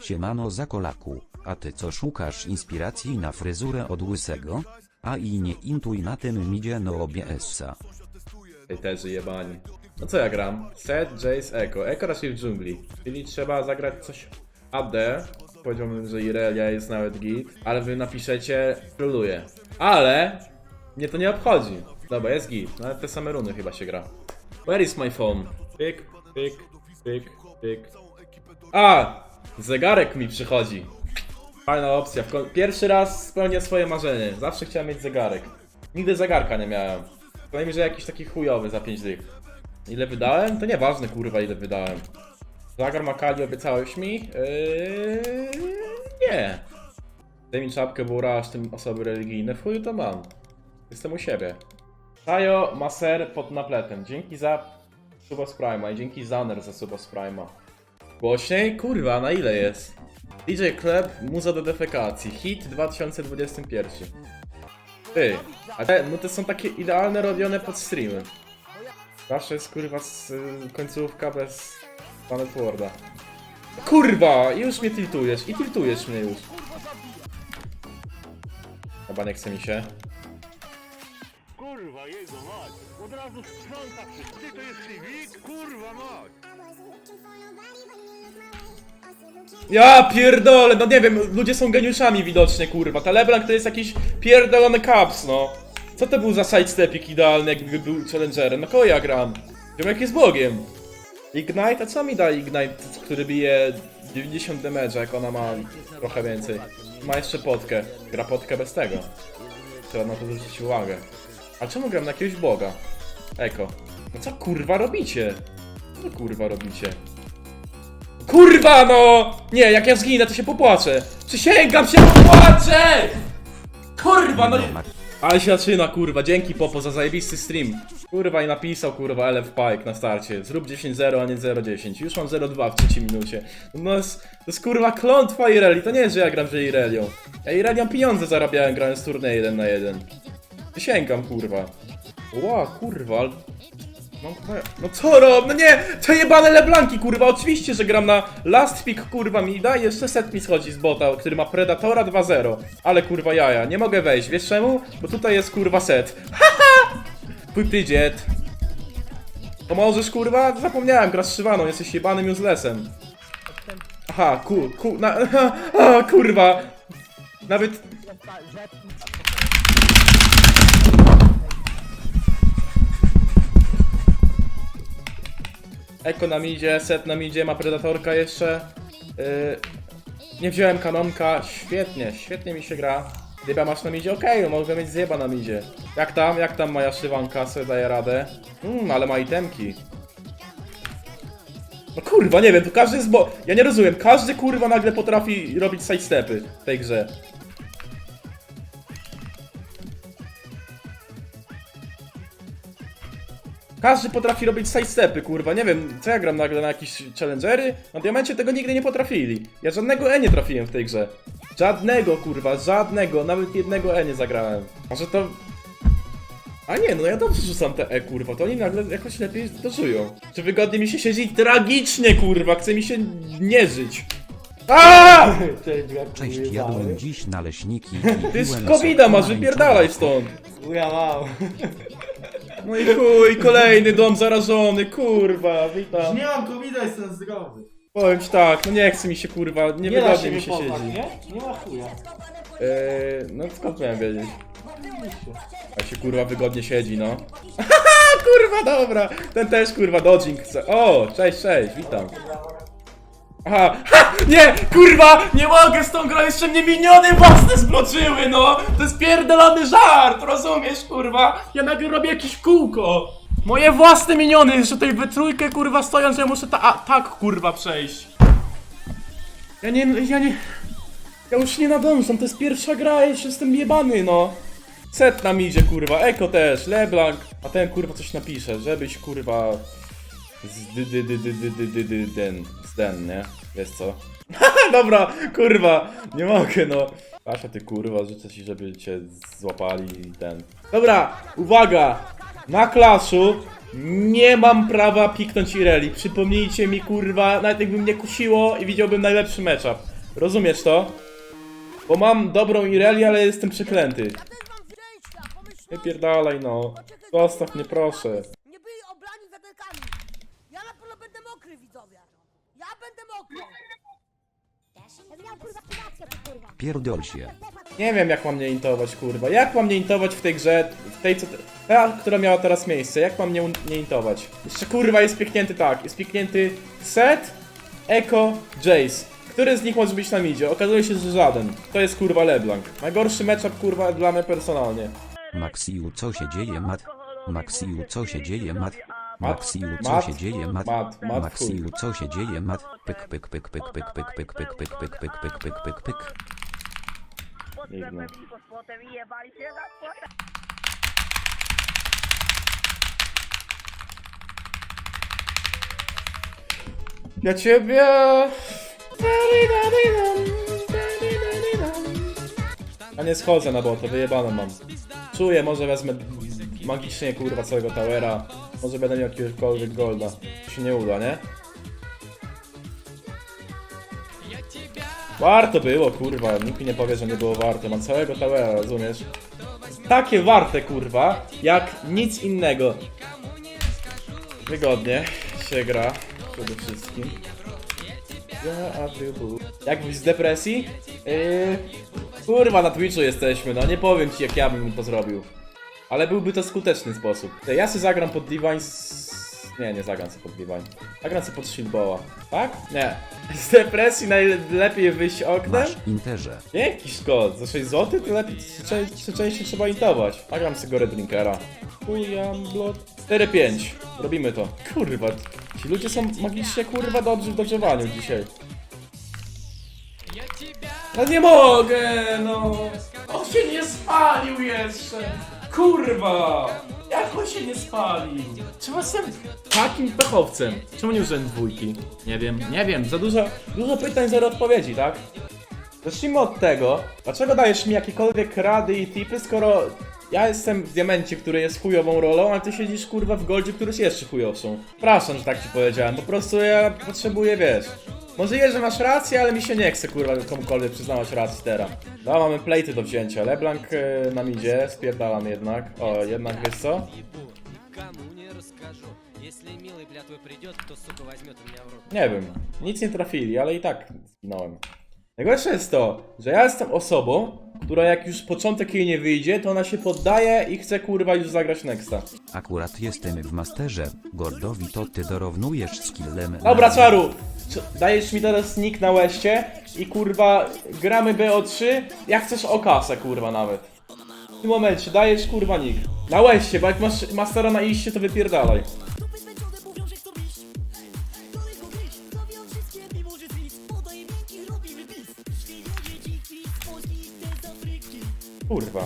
Siemano Zakolaku, a ty co szukasz inspiracji na fryzurę od łysego? A i nie intuj na tym midzie no OBS-a. Hejterzy jebani. No co ja gram? Set, Jace, Echo. Echo raczej w dżungli. Czyli trzeba zagrać coś AD. Powiedziałbym, że Irelia jest nawet git. Ale wy napiszecie, trolluję. Ale mnie to nie obchodzi. Dobra, jest git. Nawet te same runy chyba się gra. Where is my phone? Pyk, pyk, pyk, pyk. A! Zegarek mi przychodzi. Fajna opcja. Pierwszy raz spełnię swoje marzenie. Zawsze chciałem mieć zegarek. Nigdy zegarka nie miałem. Powiem, że jakiś taki chujowy za 5 dych. Ile wydałem? To nieważne kurwa ile wydałem. Zagar Makali obiecałeś mi? Yy... Nie. Daj mi czapkę, bo urałaś tym osoby religijne. W chuju to mam. Jestem u siebie. Tajo Maser pod napletem. Dzięki za suba z i dzięki Zaner za suba z. Głośniej? Kurwa, na ile jest? DJ Club, muza do defekacji. Hit 2021. Ty, a te nuty są takie idealne robione pod streamy. Zawsze jest kurwa z, y, końcówka bez Planet Worda. Kurwa, już mnie tiltujesz i tiltujesz mnie już. Chyba nie chce mi się. Kurwa, jego mać! Od razu sprząta wszystko. Ty to jest cywik? Kurwa mać! Ja pierdolę, no nie wiem, ludzie są geniuszami widocznie, kurwa. Ta LeBlanc to jest jakiś pierdolony caps, no. Co to był za sidestepik idealny, jakby był challengerem? No kogo ja gram? Ziomek jest bogiem. Ignite? A co mi da Ignite, który bije 90 damage, jak ona ma trochę więcej? Ma jeszcze potkę. Gra potkę bez tego. Trzeba na to zwrócić uwagę. A czemu gram na jakiegoś boga? Eko. No co kurwa robicie? Co kurwa robicie? Kurwa no! Nie, jak ja zginę, to się popłaczę. Przysięgam się popłaczę! Kurwa no! Ale się zaczyna, kurwa. Dzięki Popo za zajebisty stream. Kurwa i napisał, kurwa, LF Pike na starcie. Zrób 10-0, a nie 0-10. Już mam 0-2 w trzeciej minucie. No jest, to jest kurwa klątwa Ireli. To nie jest, że ja gram że Irelią. Ja Irelią pieniądze zarabiałem grając turniej 1 na 1. Przysięgam, kurwa. Ła, kurwa. Mam trochę- No co rob? No nie! To jebane Leblanki, kurwa! Oczywiście, że gram na Last Pick, kurwa, mi da. Jeszcze set mi schodzi z bota, który ma Predatora 2-0. Ale kurwa jaja, nie mogę wejść. Wiesz czemu? Bo tutaj jest kurwa set. Haha! Twój prydziet. Pomożesz, kurwa? Zapomniałem, grasz Szywaną, jesteś jebanym uselessem. Aha, ku, ku, na, a, kurwa. Nawet Eko nam idzie, set nam idzie, ma predatorka jeszcze. Yy, nie wziąłem kanonka, świetnie, świetnie mi się gra. Dyba masz nam idzie, okej, mogę mieć zjeba nam idzie. Jak tam, jak tam moja szywanka sobie daje radę? Mmm, ale ma itemki. No kurwa, nie wiem, tu każdy jest bo... Ja nie rozumiem, każdy kurwa nagle potrafi robić sidestepy w tej grze. Każdy potrafi robić sidestepy, kurwa. Nie wiem, co ja gram nagle na jakieś challengery? Na diamencie tego nigdy nie potrafili. Ja żadnego E nie trafiłem w tej grze. Żadnego, kurwa, żadnego. Nawet jednego E nie zagrałem. Może to... A nie, no ja dobrze rzucam te E, kurwa. To oni nagle jakoś lepiej dożyją. Czy wygodnie mi się siedzi? Tragicznie, kurwa. Chce mi się nie żyć. A! Cześć, jadłem dziś naleśniki i Ty z piłem covida sok masz, wypierdalaj stąd. Ja mam. No i chuj, kolejny dom zarażony, kurwa, witam. Nie mam covid jestem zdrowy. Powiem ci tak, no nie chce mi się kurwa, Nie da niewygodnie się mi się poznać, siedzi. nie? Nie ma chuja. Eee, no skąd miałem wiedzieć? Jak się kurwa wygodnie siedzi, no. kurwa, dobra. Ten też kurwa dodging chce. O, cześć, cześć, witam. Aha, ha, nie, kurwa, nie mogę z tą grą, jeszcze mnie miniony własne zbloczyły, no. To jest pierdolony żart, rozumiesz, kurwa? Ja nagle robię jakieś kółko. Moje własne miniony, jeszcze tutaj we trójkę, kurwa, stojąc, ja muszę ta, a, tak, kurwa, przejść. Ja nie, ja nie... Ja już nie nadążam, to jest pierwsza gra, ja jestem jebany, no. Set nam idzie, kurwa, Eko też, LeBlanc, a ten kurwa coś napisze, żebyś kurwa z dy dy dy dy dy dy dy dy den, z den, nie? Wiesz co? Dobra, kurwa, nie mogę, no. Pasza ty kurwa, życzę ci, żeby cię złapali i ten. Dobra, uwaga! Na klaszu nie mam prawa piknąć Ireli. Przypomnijcie mi, kurwa, nawet jakby mnie kusiło i widziałbym najlepszy matchup. Rozumiesz to? Bo mam dobrą Ireli, ale jestem przeklęty. Nie pierdalaj no. Zostaw mnie proszę. Nie byli oblani wedelkami. Ja na pewno będę mokry, widzowie. Ja będę mokry. Ja miał kurwa kurację, ty kurwa. Pierdol się. Nie wiem jak mam nie intować, kurwa. Jak mam nie intować w tej grze, w tej co... Ta, która miała teraz miejsce, jak mam nie, nie intować? Jeszcze kurwa jest piknięty tak, jest piknięty Set, Echo, Jace. Który z nich może być na midzie? Okazuje się, że żaden. To jest kurwa LeBlanc. Najgorszy matchup kurwa dla mnie personalnie. Maxiu co się dzieje mat? Maxiu co się dzieje mat? Maxiu co się dzieje mat? Maxiu co się dzieje mat? Pyk pyk pyk pyk pyk pyk pyk pyk pyk pyk pyk pyk pyk pyk pyk. Nigdy. Dla ciebie... A nie schodzę na bota, wyjebane mam. Czuję, może wezmę magicznie kurwa całego towera. Może będę miał jakiegokolwiek golda. Się nie uda, nie? Warto było, kurwa. Nikt mi nie powie, że nie było warto. Mam całego towera, rozumiesz? Takie warte, kurwa, jak nic innego. Wygodnie się gra, przede wszystkim. Ja. Jak wyjść z depresji? Yy, kurwa, na Twitchu jesteśmy, no nie powiem ci jak ja bym to zrobił. Ale byłby to skuteczny sposób. Ja sobie zagram pod Divine z... Nie, nie zagram sobie pod Divine. Zagram sobie pod Shieldballa. Tak? Nie. Z depresji najlepiej wyjść oknem? Masz interze. Jaki szkod? Za 6 zł to lepiej trzy, cze- trzy części trzeba intować. Nagram sobie Gore Drinkera. William Blood. 4-5. Robimy to. Kurwa, ci ludzie są magicznie kurwa dobrzy w dogrzewaniu dzisiaj. No nie mogę, no. On się nie spalił jeszcze. Kurwa. Jak on się nie spalił? Czemu jestem takim pechowcem? Czemu nie użyłem dwójki? Nie wiem, nie wiem. Za dużo, dużo pytań, zero odpowiedzi, tak? Zacznijmy od tego, dlaczego dajesz mi jakiekolwiek rady i tipy, skoro ja jestem w diamencie, który jest chujową rolą, a ty siedzisz kurwa w goldzie, który jest jeszcze chujowszą. Przepraszam, że tak ci powiedziałem, po prostu ja potrzebuję, wiesz... Możliwe, że masz rację, ale mi się nie chce kurwa komukolwiek przyznawać racji teraz. No, mamy plejty do wzięcia. Leblanc yy, nam idzie, spierdalam jednak. O, jednak wiesz co? Nie wiem, nic nie trafili, ale i tak zginąłem. Najgorsze jest to, że ja jestem osobą, która jak już początek jej nie wyjdzie, to ona się poddaje i chce kurwa już zagrać Nexta. Akurat jestem w masterze. Gordowi to ty dorównujesz skillem. Dobra, Czaru! dajesz mi teraz nick na łeście i kurwa gramy BO3, jak chcesz o kasę kurwa nawet. W tym momencie dajesz kurwa nick. Na łeście, bo jak masz mastera na iście to wypierdalaj. Kurwa.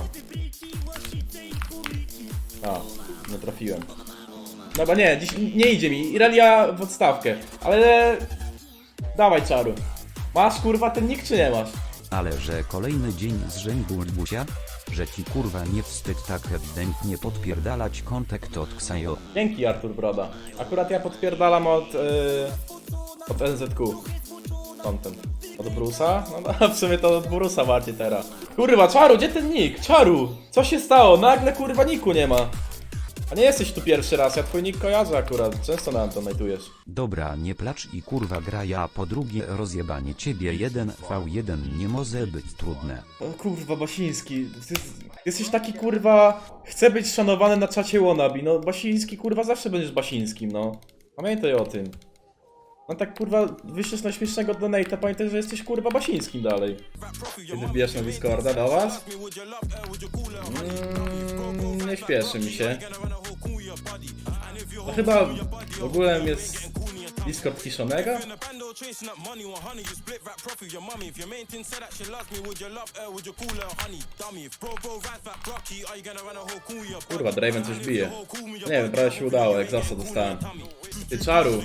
A, nie trafiłem. Dobra, nie, dziś nie idzie mi. Iralia w odstawkę. Ale Dawaj czaru. Masz kurwa ten nick czy nie masz? Ale że kolejny dzień z rzędu Busia? Że ci kurwa nie wstyd tak ewidentnie podpierdalać kontakt od Ksajo. Dzięki Artur Broda. Akurat ja podpierdalam od... Yy, od NZQ. Content. Od Brusa? No, no w sumie to od Brusa bardziej teraz. Kurwa, Czaru, gdzie ten nick? Czaru! Co się stało? Nagle kurwa niku nie ma. A nie jesteś tu pierwszy raz, ja twój nick kojarzę akurat. Często nam to najdujesz. Dobra, nie placz i kurwa gra ja po drugie rozjebanie ciebie 1v1 nie może być trudne. O kurwa, Basiński, ty jesteś taki kurwa, chcę być szanowany na czacie wannabe, no Basiński kurwa zawsze będziesz Basińskim, no. Pamiętaj o tym. No tak kurwa, wyślesz na śmiesznego donate'a, pamiętaj, że jesteś kurwa Basińskim dalej. Kiedy wbijasz na Discorda do was? Mm, nie śpieszy mi się. No chyba w ogóle jest Discord Kiszonego? Kurwa, Draven coś bije. Nie wiem, prawie się udało, jak zawsze dostałem. Ty czaru.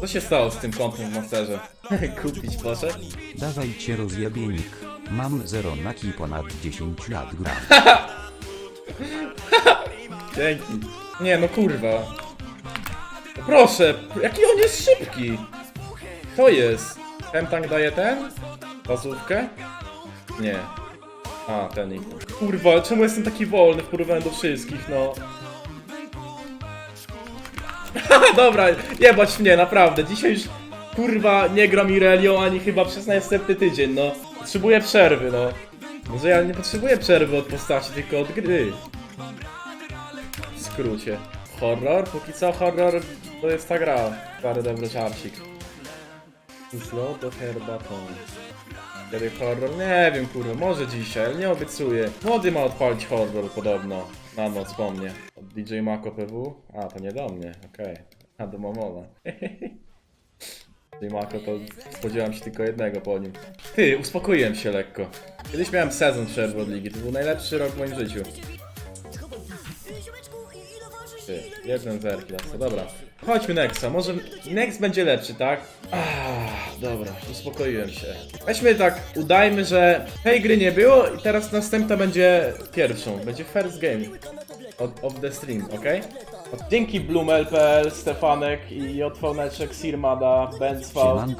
Co się stało z tym kontem w Masterze? Kupić poszedł? Dawajcie rozjebienik. Mam 0 naki ponad 10 lat gram. Dzięki. Nie no kurwa. No Proszę, jaki on jest szybki. To jest. Ten tank daje ten? Bazówkę? Nie. A, ten i. Kurwa, czemu jestem taki wolny w porównaniu do wszystkich, no? Dobra, jebać mnie, naprawdę. Dzisiaj już kurwa nie gram Irelią ani chyba przez następny tydzień, no. Potrzebuję przerwy, no. Może ja nie potrzebuję przerwy od postaci, tylko od gry. W skrócie. Horror? Póki co horror to jest ta gra. Stary dobry żarcik. Slow to herbatą. Kiedy horror? Nie wiem kurwa, może dzisiaj, ale nie obiecuję. Młody ma odpalić horror podobno. Na noc po mnie. Od DJ Mako PW? A, to nie do mnie, okej. A, do Mamona. DJ Mako to spodziewałem się tylko jednego po nim. Ty, uspokoiłem się lekko. Kiedyś miałem sezon przerwy od ligi, to był najlepszy rok w moim życiu. Ty, jeden zerki, lasy. dobra. Chodźmy Nexa, może Nex będzie lepszy, tak? Ah, dobra, uspokoiłem się. Weźmy tak, udajmy, że tej gry nie było i teraz następna będzie pierwszą, będzie first game of, of the stream, ok? Dzięki Bloomel.pl, Stefanek i Otwoneczek, Sirmada, Benzwał.